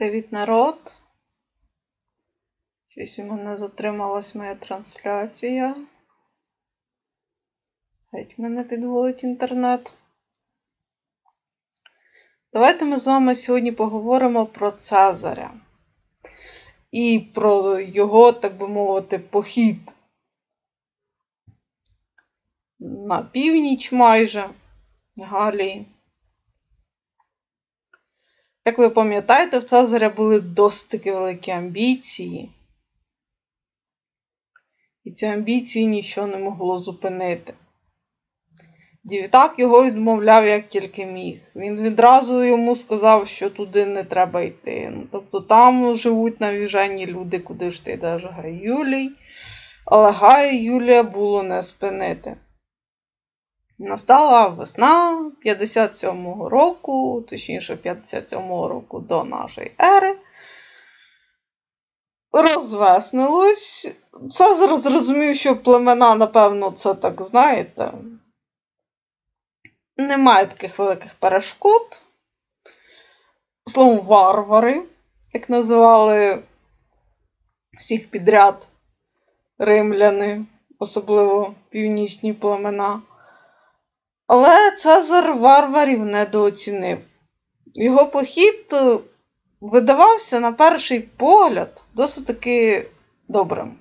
Привіт, народ. Щось у мене затрималась моя трансляція. Геть мене підводить інтернет. Давайте ми з вами сьогодні поговоримо про Цезаря і про його, так би мовити, похід на північ майже Галії. Як ви пам'ятаєте, в Цезаря були досить таки великі амбіції. І ці амбіції нічого не могло зупинити. Дівтак його відмовляв як тільки міг. Він відразу йому сказав, що туди не треба йти. Ну, Тобто там живуть навіжені люди, куди ж ти йдеш Гай Юлій. Але Гая Юлія було не спинити. Настала весна 57-го року, точніше 57-го року до нашої ери. Розвеснилось. Цезар зрозумів, що племена, напевно, це так, знаєте. Немає таких великих перешкод. Словом, варвари, як називали всіх підряд римляни, особливо північні племена. Але Цезар варварів недооцінив. Його похід е, видавався на перший погляд досить таки добрим.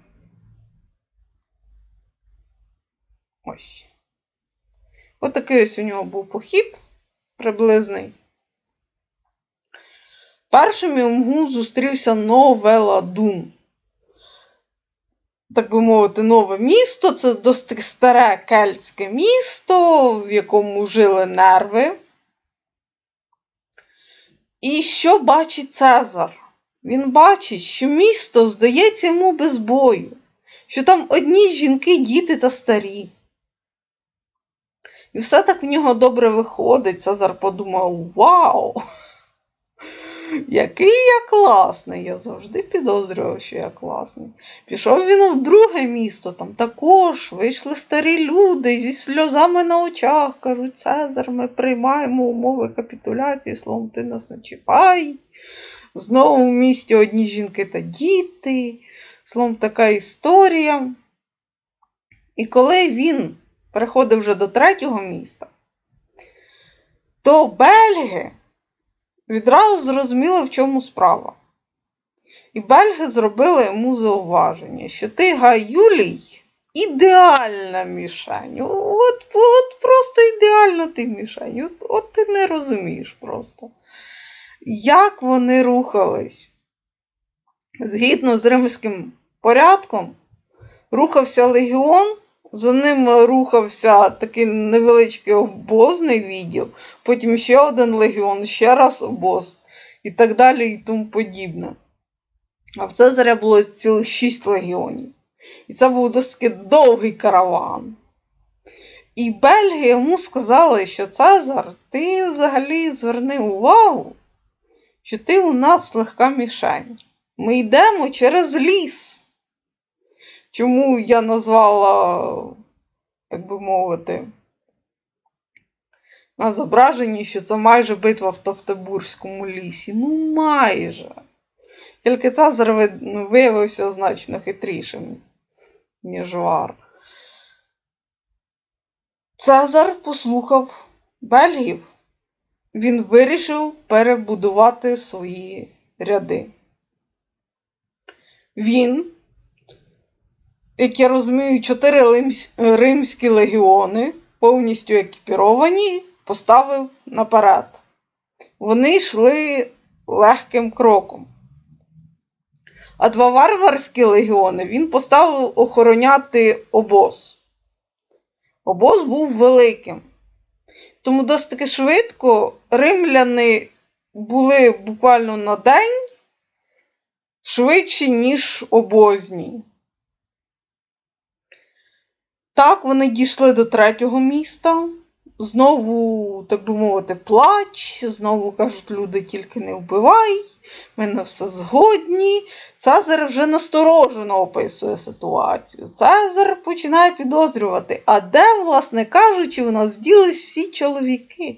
Ось. Ось такий ось у нього був похід приблизний. Першим йому зустрівся Новеладун так би мовити, нове місто. Це досить старе кельтське місто, в якому жили нерви. І що бачить Цезар? Він бачить, що місто здається йому без бою, що там одні жінки, діти та старі. І все так в нього добре виходить. Цезар подумав: Вау! Який я класний! Я завжди підозрював, що я класний. Пішов він в друге місто, там також вийшли старі люди зі сльозами на очах. Кажуть, Цезар, ми приймаємо умови капітуляції, словом, ти нас не чіпай. Знову в місті одні жінки та діти. Словом, така історія. І коли він переходив вже до третього міста, то бельги відразу зрозуміли, в чому справа. І бельги зробили йому зауваження, що ти Гай Юлій ідеальна мішень. От от просто ідеальна ти мішень. От, от ти не розумієш просто. Як вони рухались? Згідно з римським порядком, рухався легіон за ним рухався такий невеличкий обозний відділ, потім ще один легіон, ще раз обоз, і так далі, і тому подібне. А в Цезаря було цілих шість легіонів. І це був досить довгий караван. І Бельги йому сказали, що Цезар, ти взагалі зверни увагу, що ти у нас легка мішень. Ми йдемо через ліс. Чому я назвала, так би мовити, на зображенні, що це майже битва в Товтобурському лісі? Ну, майже. Тільки Цезар виявився значно хитрішим, ніж Вар. Цезар послухав бельгів. Він вирішив перебудувати свої ряди. Він як я розумію, чотири римські легіони, повністю екіпіровані, поставив наперед. Вони йшли легким кроком. А два варварські легіони він поставив охороняти обоз. Обоз був великим. Тому досить таки швидко римляни були буквально на день швидші, ніж обозні. Так, вони дійшли до третього міста. Знову, так би мовити, плач, знову кажуть, люди тільки не вбивай, ми на все згодні. Цезар вже насторожено описує ситуацію. Цезар починає підозрювати, а де, власне кажучи, в нас ділись всі чоловіки.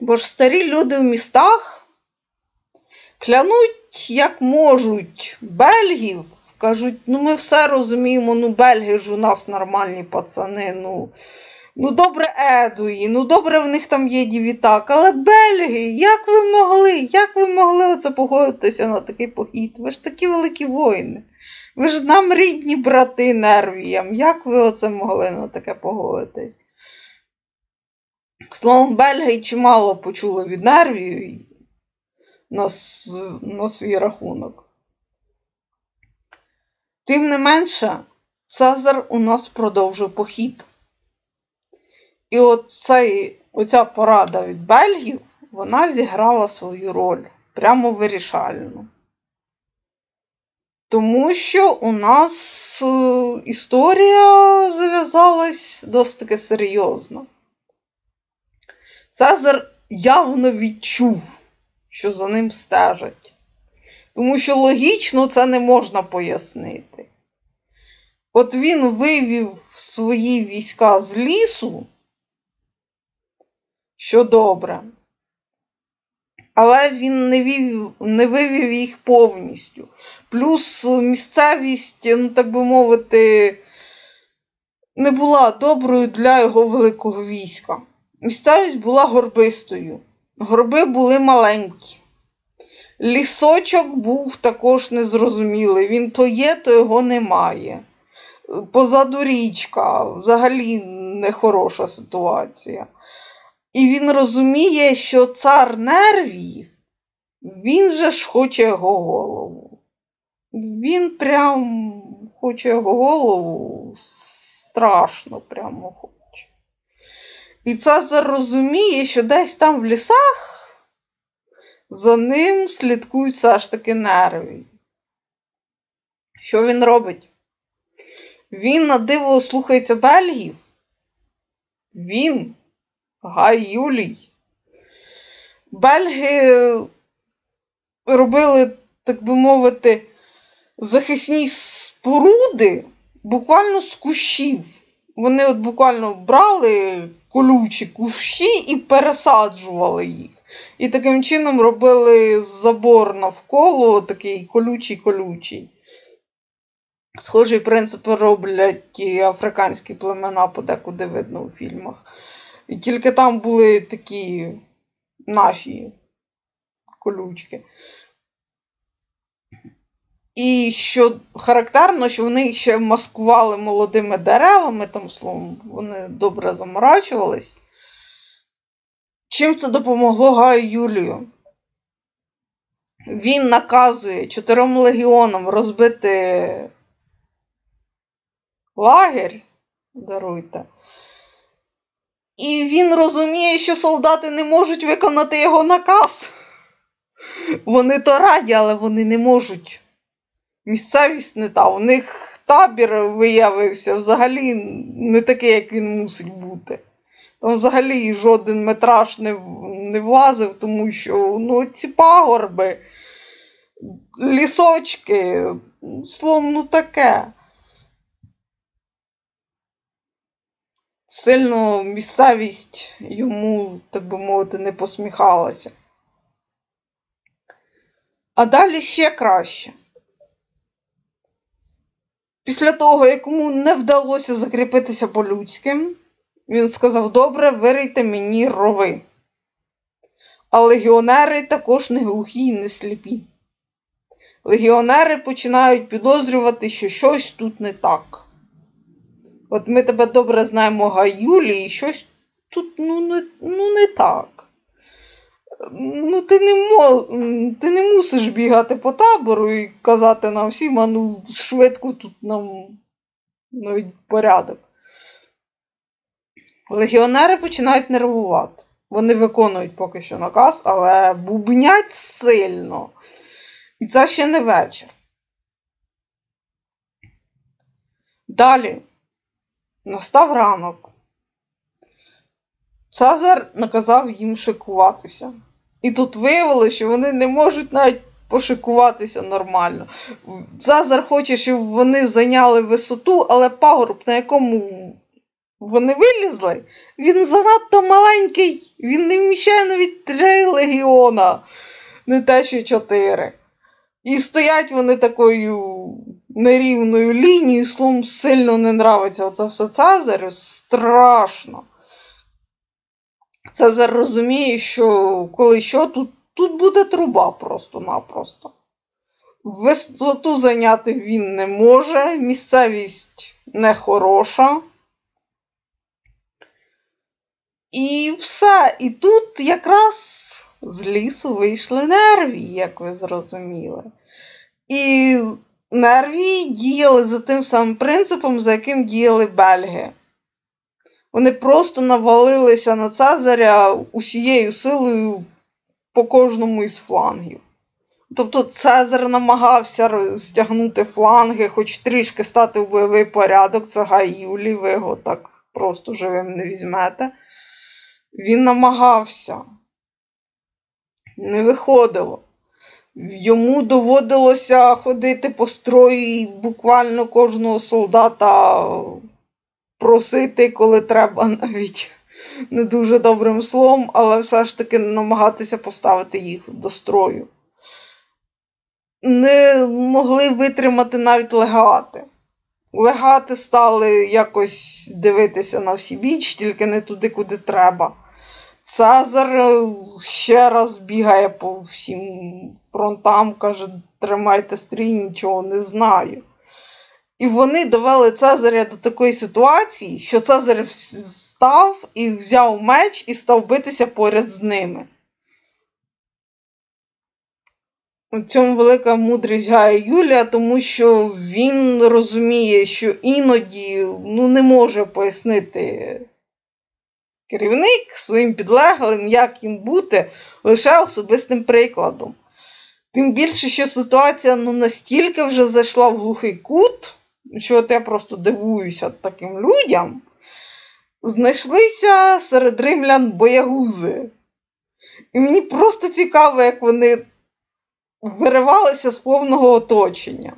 Бо ж старі люди в містах клянуть, як можуть, бельгів. Кажуть, ну ми все розуміємо, ну бельги ж у нас нормальні пацани. Ну, ну добре, Едуї, ну добре, в них там є дівітак, але бельги, як ви могли? Як ви могли оце погодитися на такий похід? Ви ж такі великі воїни. Ви ж нам рідні брати нервіям. Як ви оце могли на таке погодитись? Словом, Бельгії чимало почули від нервів на, на свій рахунок. Тим не менше, Цезар у нас продовжив похід. І от цей, оця порада від Бельгів, вона зіграла свою роль прямо вирішальну. Тому що у нас е, історія зав'язалась досить таки серйозно. Цезар явно відчув, що за ним стежать. Тому що логічно це не можна пояснити. От він вивів свої війська з лісу, що добре. Але він не, вів, не вивів їх повністю. Плюс місцевість, ну так би мовити, не була доброю для його великого війська. Місцевість була горбистою, горби були маленькі. Лісочок був також незрозумілий. Він то є, то його немає. Позаду річка, взагалі нехороша ситуація. І він розуміє, що цар нервів, він же ж хоче його голову. Він прям хоче його голову страшно прямо. І Цезар розуміє, що десь там в лісах за ним слідкують все ж таки нерві. Що він робить? Він на диво слухається Бельгів. Він, Гай Юлій. Бельги робили, так би мовити, захисні споруди буквально з кущів. Вони от буквально брали колючі кущі і пересаджували їх. І таким чином робили забор навколо такий колючий-колючий. Схожий принцип роблять і африканські племена, подекуди видно у фільмах. І тільки там були такі наші колючки. І що характерно, що вони їх ще маскували молодими деревами, там, словом, вони добре заморачувались. Чим це допомогло Гаю Юлію? Він наказує чотирьом легіонам розбити лагерь, даруйте. І він розуміє, що солдати не можуть виконати його наказ. Вони то раді, але вони не можуть. Місцевість не та. У них табір виявився взагалі не такий, як він мусить бути. Там взагалі жоден метраж не, не влазив, тому що ну, ці пагорби, лісочки, словом, ну таке. Сильно місцевість йому, так би мовити, не посміхалася. А далі ще краще. Після того, як йому не вдалося закріпитися по-людськи, він сказав: Добре, вирийте мені рови. А легіонери також не глухі і не сліпі. Легіонери починають підозрювати, що щось тут не так. От ми тебе добре знаємо, Гаюлі, і щось тут ну, не, ну, не так. Ну, ти не, мо... ти не мусиш бігати по табору і казати нам всім, а ну швидко тут нам навіть порядок. Легіонери починають нервувати. Вони виконують поки що наказ, але бубнять сильно. І це ще не вечір. Далі настав ранок. Цезар наказав їм шикуватися. І тут виявилося, що вони не можуть навіть пошикуватися нормально. Цезар хоче, щоб вони зайняли висоту, але пагорб, на якому Вони вилізли. Він занадто маленький, він не вміщає навіть три легіона, не те, що чотири. І стоять вони такою нерівною лінією, словом, сильно не нравиться оце все Цезарю. Страшно. Цезар розуміє, що коли що, тут, тут буде труба просто-напросто. Висоту зайняти він не може, місцевість нехороша. І все. І тут якраз з лісу вийшли нерві, як ви зрозуміли. І нерві діяли за тим самим принципом, за яким діяли бельги. Вони просто навалилися на Цезаря усією силою по кожному із флангів. Тобто Цезар намагався стягнути фланги, хоч трішки стати в бойовий порядок, це Гай Юлій, ви його так просто живим не візьмете. Він намагався. Не виходило. Йому доводилося ходити по строю і буквально кожного солдата просити, коли треба, навіть не дуже добрим словом, але все ж таки намагатися поставити їх до строю. Не могли витримати навіть легати. Легати стали якось дивитися на всі біч, тільки не туди, куди треба. Цезар ще раз бігає по всім фронтам, каже, тримайте стрій, нічого не знаю. І вони довели Цезаря до такої ситуації, що Цезар став і взяв меч і став битися поряд з ними. У цьому велика мудрість Гая Юлія, тому що він розуміє, що іноді ну, не може пояснити керівник своїм підлеглим, як їм бути лише особистим прикладом. Тим більше, що ситуація ну, настільки вже зайшла в глухий кут, що от я просто дивуюся таким людям, знайшлися серед римлян боягузи. І мені просто цікаво, як вони виривалися з повного оточення.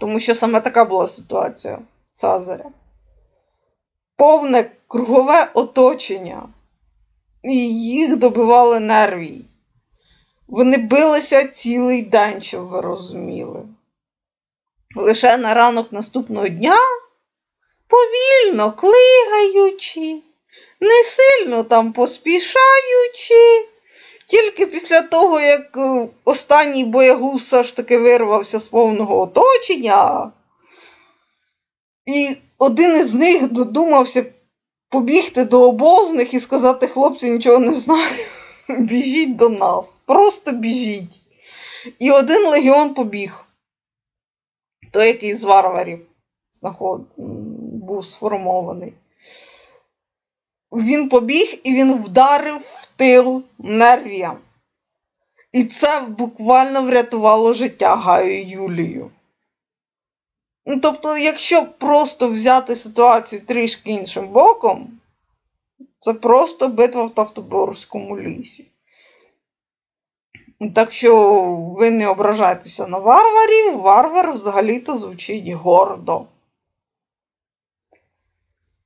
Тому що саме така була ситуація Цазаря. Повне кругове оточення. І їх добивали нерві. Вони билися цілий день, щоб ви розуміли. Лише на ранок наступного дня, повільно клигаючи, не сильно там поспішаючи, тільки після того, як е, останній боягуз все ж таки вирвався з повного оточення, і один із них додумався побігти до обозних і сказати, хлопці, нічого не знаю, біжіть до нас, просто біжіть. І один легіон побіг. Той, який з варварів знаход... був сформований. Він побіг і він вдарив в тил нервіям. І це буквально врятувало життя Гаю Юлію. Ну, тобто, якщо просто взяти ситуацію трішки іншим боком, це просто битва в Тавтоборському лісі. Так що ви не ображайтеся на варварів, варвар взагалі-то звучить гордо.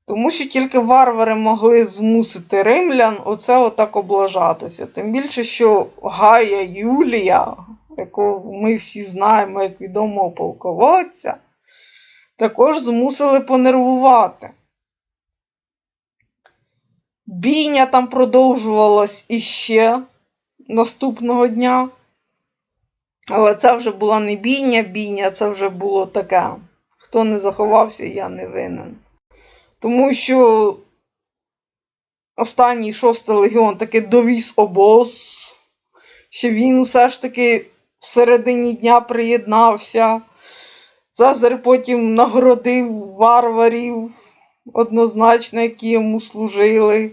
Тому що тільки варвари могли змусити римлян оце отак облажатися. Тим більше, що Гая Юлія, якого ми всі знаємо як відомого полководця, також змусили понервувати. Бійня там продовжувалась іще наступного дня. Але це вже була не бійня, бійня, це вже було таке. Хто не заховався, я не винен. Тому що останній шостий легіон таки довіз обоз, що він все ж таки в середині дня приєднався. Цезар потім нагородив варварів однозначно, які йому служили.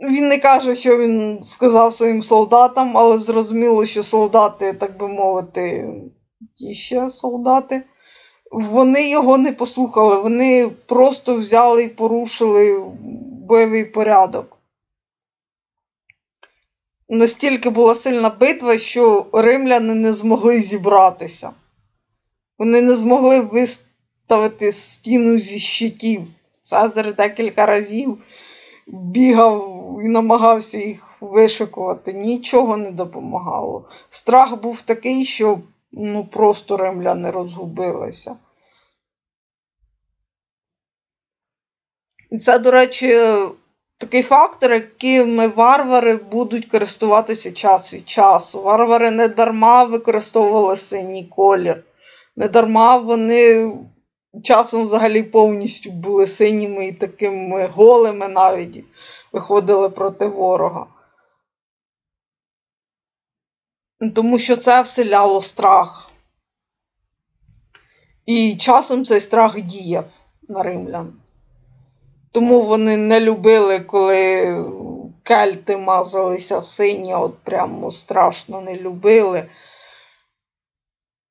Він не каже, що він сказав своїм солдатам, але зрозуміло, що солдати, так би мовити, ті ще солдати, вони його не послухали, вони просто взяли і порушили бойовий порядок. Настільки була сильна битва, що римляни не змогли зібратися. Вони не змогли виставити стіну зі щитів. Цезар декілька разів бігав і намагався їх вишикувати. Нічого не допомагало. Страх був такий, що ну, просто римляни розгубилися. І це, до речі, такий фактор, якими варвари будуть користуватися час від часу. Варвари не дарма використовували синій колір. Не дарма вони часом взагалі повністю були синіми і такими голими навіть виходили проти ворога. Тому що це вселяло страх. І часом цей страх діяв на римлян. Тому вони не любили, коли кельти мазалися в сині, от прямо страшно не любили.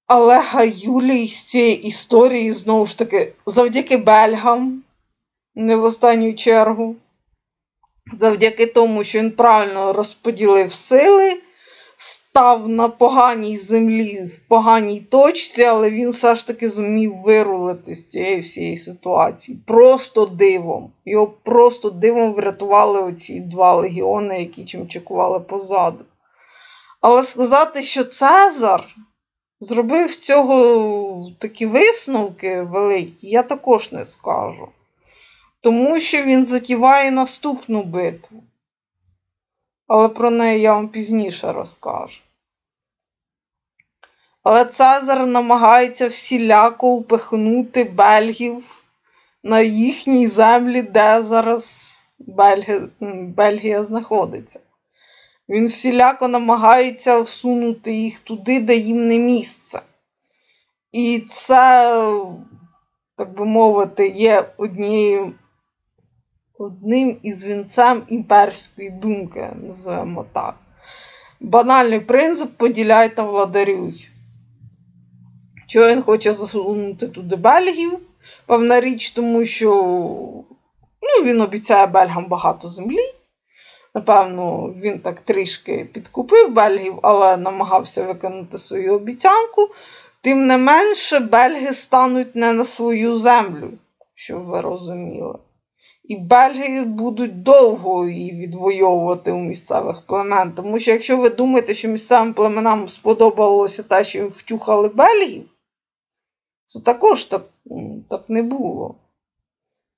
Але Юлій з цієї історії, знову ж таки, завдяки бельгам, не в останню чергу, завдяки тому, що він правильно розподілив сили, став на поганій землі, в поганій точці, але він все ж таки зумів вирулити з цієї всієї ситуації. Просто дивом. Його просто дивом врятували оці два легіони, які чимчикували позаду. Але сказати, що Цезар зробив з цього такі висновки великі, я також не скажу. Тому що він затіває наступну битву. Але про неї я вам пізніше розкажу. Але Цезар намагається всіляко упихнути бельгів на їхній землі, де зараз Бельги... Бельгія знаходиться. Він всіляко намагається всунути їх туди, де їм не місце. І це, так би мовити, є однією, одним із вінцем імперської думки, називаємо так. Банальний принцип поділяй та владарюй. Чого він хоче засунути туди бельгів? Певна річ, тому що ну, він обіцяє бельгам багато землі. Напевно, він так трішки підкупив бельгів, але намагався виконати свою обіцянку. Тим не менше, бельги стануть не на свою землю, щоб ви розуміли. І бельги будуть довго її відвоювати у місцевих племен. Тому що якщо ви думаєте, що місцевим племенам сподобалося те, що їм втюхали бельгів, це також так, так не було.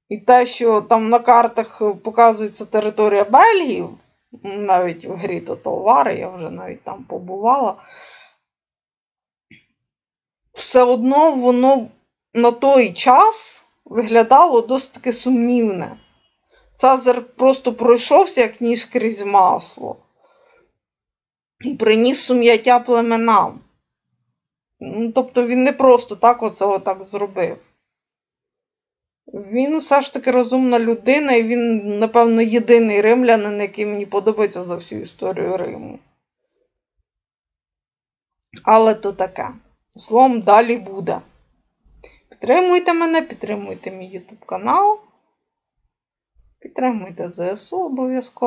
І те, що там на картах показується територія Бельгії, навіть в грі Тоталвари, я вже навіть там побувала, все одно воно на той час виглядало досить таки сумнівне. Цезар просто пройшовся як ніж крізь масло і приніс сум'яття племенам. Ну, Тобто він не просто так оце отак зробив. Він все ж таки розумна людина, і він, напевно, єдиний римлянин, який мені подобається за всю історію Риму. Але то таке. Словом, далі буде. Підтримуйте мене, підтримуйте мій YouTube канал. Підтримуйте ЗСУ обов'язково.